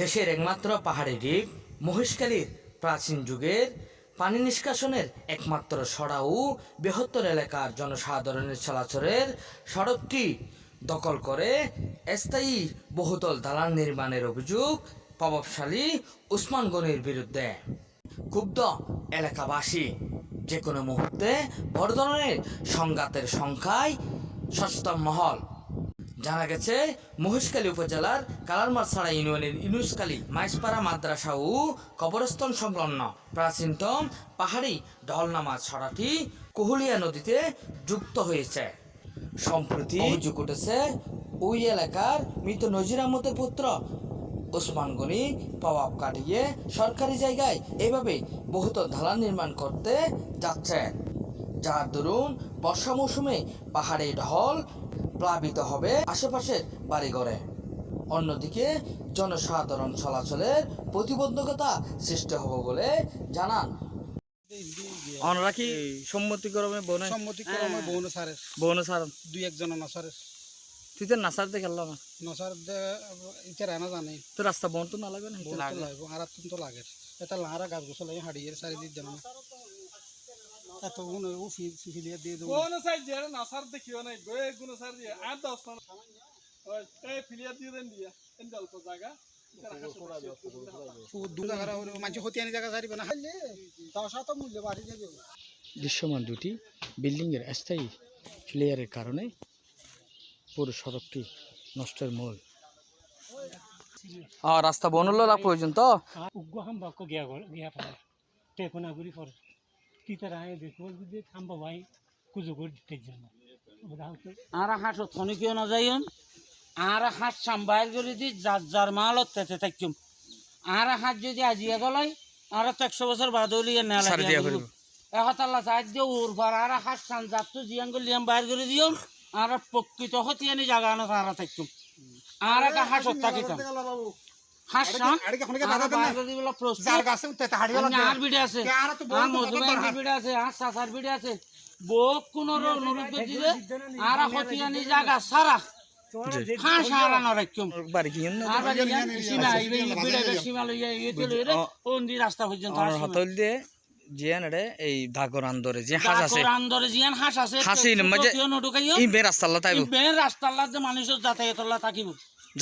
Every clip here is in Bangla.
দেশের একমাত্র পাহাড়ি দ্বীপ। মহেশখালীর প্রাচীন যুগের পানি নিষ্কাশনের একমাত্র সড়াও বৃহত্তর এলাকার জনসাধারণের চলাচলের সড়কটি দখল করে স্থায়ী বহুতল দালান নির্মাণের অভিযোগ প্রভাবশালী উসমান গনির বিরুদ্ধে। ক্ষুব্ধ এলাকাবাসী যে কোনো মুহূর্তে বড় ধরনের সংঘাতের সংখ্যায় সচেতন মহল। জানা গেছে মহেশখালী উপজেলার কালারমারছড়া ইউনিয়নের ইনুসখালী মাইসপাড়া মাদ্রাসা ও কবরস্থান সংলগ্ন প্রাচীনতম পাহাড়ি ঢলনামা ছড়াটি কুহুলিয়া নদীতে যুক্ত হয়েছে। সম্প্রতি অভিযোগ উঠেছে ওই এলাকার মৃত নজির আহমদের পুত্র ওসমান গনি প্রভাব কাটিয়ে সরকারি জায়গায় এইভাবে বহুত ঢালান নির্মাণ করতে যাচ্ছে। যার দরুন বর্ষা মৌসুমে পাহাড়ে ঢল প্লাবিত হবে আশেপাশের বাড়িঘরে। অন্যদিকে জনসাধারণ চলাচলের প্রতিবন্ধকতা সৃষ্টি হবে বলে জানান। আমরা কি সম্মতি করবে বনে? সম্মতি করে আমার বউন বনে সার। দুই একজন তুই তো খেললাম নসার ইতে রানা জানে। তো রাস্তা বন তো না লাগবে না তো লাগবে আর তো লাগে। এটা লাহারা গাছ গোছ লাগে হাড়িয়ে সারি জানো না। এত উন ও ফিলিয়া দিয়ে দেবো। কোন সাইজ যে নাসার দেখিও নাই। আর দশ মান ওই এই ফিলিয়া দিয়ে দেন দিয়া। এন অল্প জায়গা। দৃশ্যমান দুটি বিল্ডিংয়ের স্থায়ী ফ্লেয়ারের কারণে পুরো সড়কটি নষ্টের মূল। আর রাস্তা বনলো প্রয়োজন তো উগ্র হাম বাক্য গিয়া গিয়া পড়ে। টেকনা পড়ে। তিতার আয় দেখব যদি থামবা ভাই কুজো করে দিতে জন্য ওরা হচ্ছে আর হাঁস থনিকেও না যাইন আর হাঁস সাম্বাইল করে দি যার যার মাল তেতে থাকিম আর হাঁস যদি আজিয়া গলাই আর তো একশো বছর বাদ হলিয়ে না সার এহতাল্লা চাই দিয়ে উর পার আর হাঁস সান যাত্তু জিয়ান করলি আমি বাইর করে দিও। আর প্রকৃত হতিয়ানি জায়গা না তারা থাকিম আর একটা হাঁস থাকিতাম হাঁস সান আর বাইর করে দিবলা প্রস্তুত যার গাছে উঠতে হাড়িয়ে আমি আর বিড়ে আছে। আর তো আর মধুবাইন্দি বিড়ে আছে আর সাসার বিড়ে আছে। বোক কোন অনুরোধ করছি যে আর হতিয়ানি জায়গা সারা। হাঁস হারা না রাখুম বাড়ি কি না আর বাড়ি যান সীমা ইবে বিড়ে বে সীমা লইয়া ইতে লইরে কোন দি রাস্তা পর্যন্ত আমার হাতল দিয়ে জিয়ান রে এই ধাগর আন্দরে যে হাঁস আছে। আন্দরে জিয়ান হাঁস আছে। হাঁসই না, মাঝে- নটুকাইও। এই বে রাস্তা আল্লাহ তাইব বেন রাস্তার লাগ মানুষের যাতায়াত থাকিব।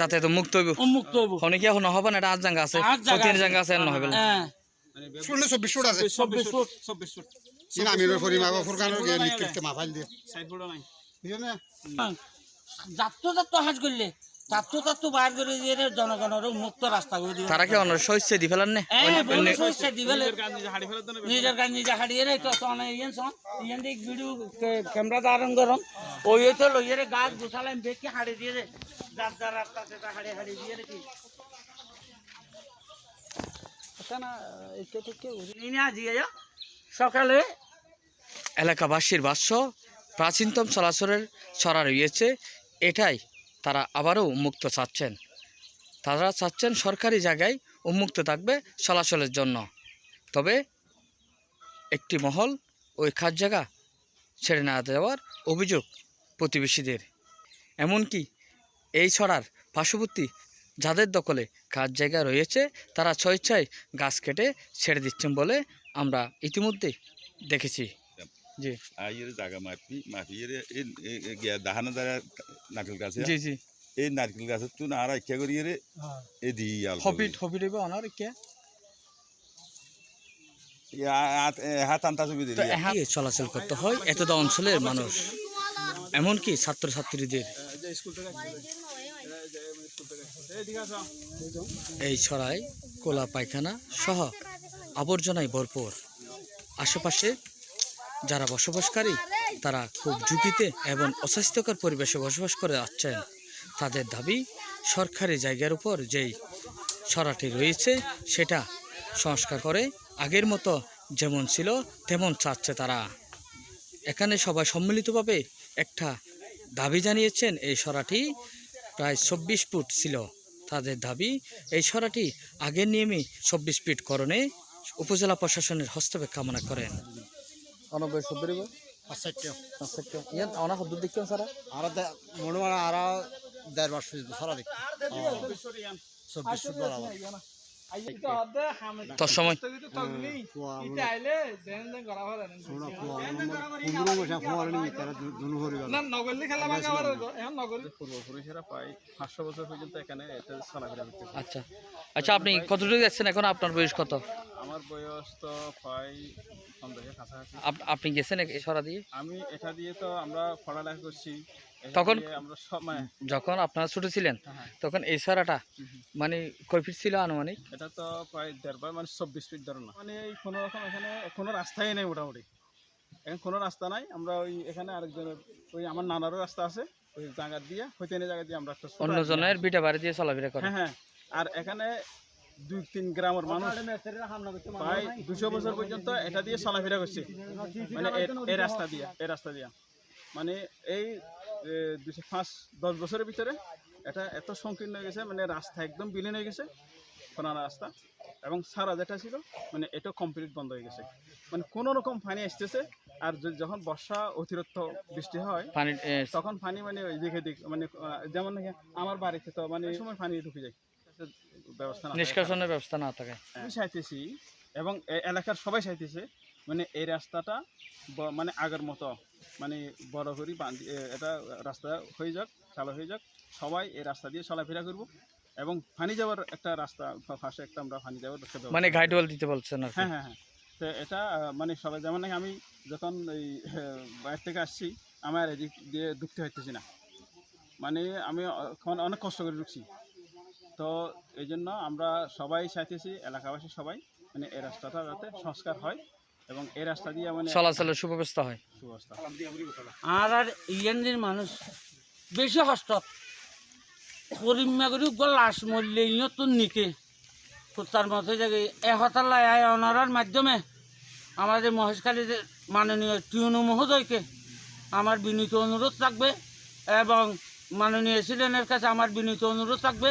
যাতে তো মুক্ত হইব। মুক্ত হইব। হনে কি এখন হবে না? এটা আজ জায়গা আছে। আজ জায়গা তিন আছে। জায়গা আছে আর নহবে হ্যাঁ শুনলে চব্বিশ ফুট আছে। চব্বিশ ফুট চব্বিশ ফুট। সিনা আমিরের পরিমাপ ফুরকানোর গিয়ে নিকৃত মাফাইল দিয়ে নাই। না? যাত্তো হাঁস করলে বাইর করে দিয়ে জনগণের মুক্ত রাস্তা করে দিব। তারা কি অন্য শস্য দি ফেলার নে? গান নিজে হাড়ি ফেলে নিজের কাজ নিজে হারিয়ে রে তো তো না ইয়েন সন ইয়েন দিক ভিডিও ক্যামেরা ধারণ করম ওই তো লইয়ে গাছ গুছালাম বেকি হাড়ি দিয়ে রে। যার যার রাস্তা সেটা হাড়ি হাড়ি দিয়ে রে কি ইনি আজিয়ে যা সকালে এলাকাবাসীর ভাষ্য প্রাচীনতম চলাচলের ছড়া রয়েছে এটাই তারা আবারও উন্মুক্ত চাচ্ছেন। তারা চাচ্ছেন সরকারি জায়গায় উন্মুক্ত থাকবে চলাচলের জন্য। তবে একটি মহল ওই খাস জায়গা ছেড়ে না দেওয়ার অভিযোগ প্রতিবেশীদের। এমনকি এই ছড়ার পার্শ্ববর্তী যাদের দখলে কাজ জায়গা রয়েছে তারা স্বেচ্ছায় গাছ কেটে ছেড়ে দিচ্ছেন বলে আমরা ইতিমধ্যে দেখেছি। জি। জায়গা মাপি মাপিয়ে গিয়া দ্বারা নারকেল গাছে জি জি। এই নারকেল গাছের আর ইচ্ছা রে এ দি হবিট অনার চলাচল করতে হয় এতটা অঞ্চলের মানুষ। এমনকি ছাত্রছাত্রীদের। এই ছড়ায় কোলা পায়খানা সহ আবর্জনায় ভরপুর। আশেপাশে যারা বসবাসকারী, তারা খুব ঝুঁকিতে এবং অস্বাস্থ্যকর পরিবেশে বসবাস করে আসছেন। তাদের দাবি, সরকারি জায়গার উপর যেই ছড়াটি রয়েছে, সেটা সংস্কার করে আগের মতো যেমন ছিল, তেমন চাচ্ছে তারা। এখানে সবাই সম্মিলিতভাবে একটা দাবি জানিয়েছেন, এই সরাটি প্রায় চব্বিশ ফুট ছিল তাদের দাবি। এই সরাটি আগের নিয়মে চব্বিশ ফিট করণে উপজেলা প্রশাসনের হস্তক্ষেপ কামনা করেন। অনব্বই সত্তর আচ্ছা ইয়ান অনা সত্তর দেখছেন সারা? আর মনে হয় আর দেড় মাস সারা দেখ চব্বিশ ফুট বরাবর। এটা হদে হামে তোর সময় তো তগলি ইতে আইলে জেন জেন করা হরে না নগরলি খেলা ভাঙা হরে এখন নগরলি। পূর্বপুরুষেরা প্রায় পাঁচশো বছর পর্যন্ত এখানে এটা চলাফেরা করতেছে আচ্ছা। আচ্ছা আপনি কতটুকু যাচ্ছেন এখন? আপনার বয়স কত? আমার বয়স তো প্রায় কাছাকাছি। আপনি গেছেন সরা দিয়ে? আমি এটা দিয়ে তো আমরা পড়ালেখা করছি। তখন- আমরা মানে যখন আপনারা ছোট ছিলেন হ্যাঁ, তখন এই সরাটা মানে কয় ফিট ছিল আনুমানিক? এটা তো প্রায় দেড় মানে চব্বিশ ফিট ধরো মানে এই কোনো রকম এখানে কোনো রাস্তাই নেই মোটামুটি। এখন কোনো রাস্তা নাই। আমরা ওই এখানে আরেকজনের ওই আমার নানারও রাস্তা আছে। ওই জায়গা দিয়ে হইতে জায়গা দিয়ে আমরা অন্যজনের বিটা বাড়ি দিয়ে চলাফেরা করে হ্যাঁ হ্যাঁ। আর এখানে দুই তিন গ্রামের মানুষ প্রায় দুশো বছর পর্যন্ত এটা দিয়ে চলাফেরা করছে। মানে এই রাস্তা দিয়ে এই রাস্তা দিয়ে। মানে এই দুশো পাঁচ দশ বছরের ভিতরে এটা এত সংকীর্ণ হয়ে গেছে মানে রাস্তা একদম বিলীন হয়ে গেছে খোনার রাস্তা। এবং সারা যেটা ছিল মানে এটা কমপ্লিট বন্ধ হয়ে গেছে। মানে কোনো রকম পানি আসতেছে আর যখন বর্ষা অতিরিক্ত বৃষ্টি হয় পানি তখন পানি মানে ওই দিকে দিক মানে যেমন আমার বাড়িতে তো মানে সময় পানি ঢুকে যায়। ব্যবস্থা না নিষ্কাশনের ব্যবস্থা না থাকে আমি চাইতেছি এবং এলাকার সবাই চাইতেছে মানে এই রাস্তাটা মানে আগের মতো মানে বড় করি এটা রাস্তা হয়ে যাক চালু হয়ে যাক সবাই এই রাস্তা দিয়ে চলাফেরা করব এবং পানি যাওয়ার একটা রাস্তা ফা- পাশে একটা আমরা পানি যাওয়ার মানে গাইড দিতে বলছেন হ্যাঁ হ্যাঁ হ্যাঁ। তো এটা মানে সবাই যেমন আমি যখন এই আহ, বাইরে থেকে আসছি আমার এদিক দিয়ে ঢুকতে হইতেছি না। মানে আমি অনেক কষ্ট করে ঢুকছি। তো এই জন্য আমরা সবাই চাইতেছি এলাকাবাসী সবাই মানে এই রাস্তাটা যাতে সংস্কার হয় এবং এই রাস্তা দিয়ে মানে চলাচলের সুব্যবস্থা হয়। সুব্যবস্থা। আর আর ইয়ান্দির মানুষ বেশি কষ্ট পরিমা করে গো লাশ মরলে নতুন নিকে কুত্তার মতো জায়গায় এহতাল্লা আয় অনারার মাধ্যমে আমাদের মহেশখালীর মাননীয় টিউনু মহোদয়কে আমার বিনীত অনুরোধ থাকবে এবং মাননীয় সিলেনের কাছে আমার বিনীত অনুরোধ থাকবে।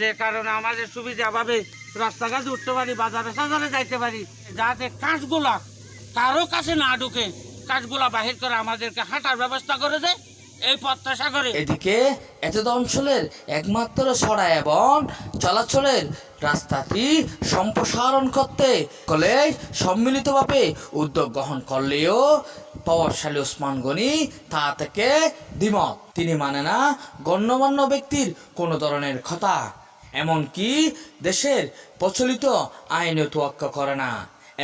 যে কারণে আমাদের সুবিধা সুবিধাভাবে রাস্তাঘাট উঠতে পারি, বাজারে সাজারে যাইতে পারি, যাতে কাঁচগুলা কারও কাছে না ঢুকে কাঁচগুলা বাহির করে আমাদেরকে হাঁটার ব্যবস্থা করে দেয় এই প্রত্যাশা করে। এদিকে এতদ অঞ্চলের একমাত্র সড়া এবং চলাচলের রাস্তাটি সম্প্রসারণ করতে কলেজ সম্মিলিতভাবে উদ্যোগ গ্রহণ করলেও প্রভাবশালী ওসমান গনি তা থেকে দ্বিমত। তিনি মানে না, গণ্যমান্য ব্যক্তির কোনো ধরনের কথা। এমনকি দেশের প্রচলিত আইনে তোয়াক্কা করে না।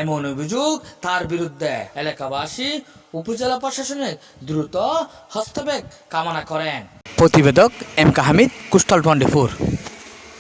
এমন অভিযোগ তার বিরুদ্ধে এলাকাবাসী, উপজেলা প্রশাসনের দ্রুত হস্তক্ষেপ কামনা করেন। প্রতিবেদক এম কাহামিদ, কুষ্টাল টোয়েন্টি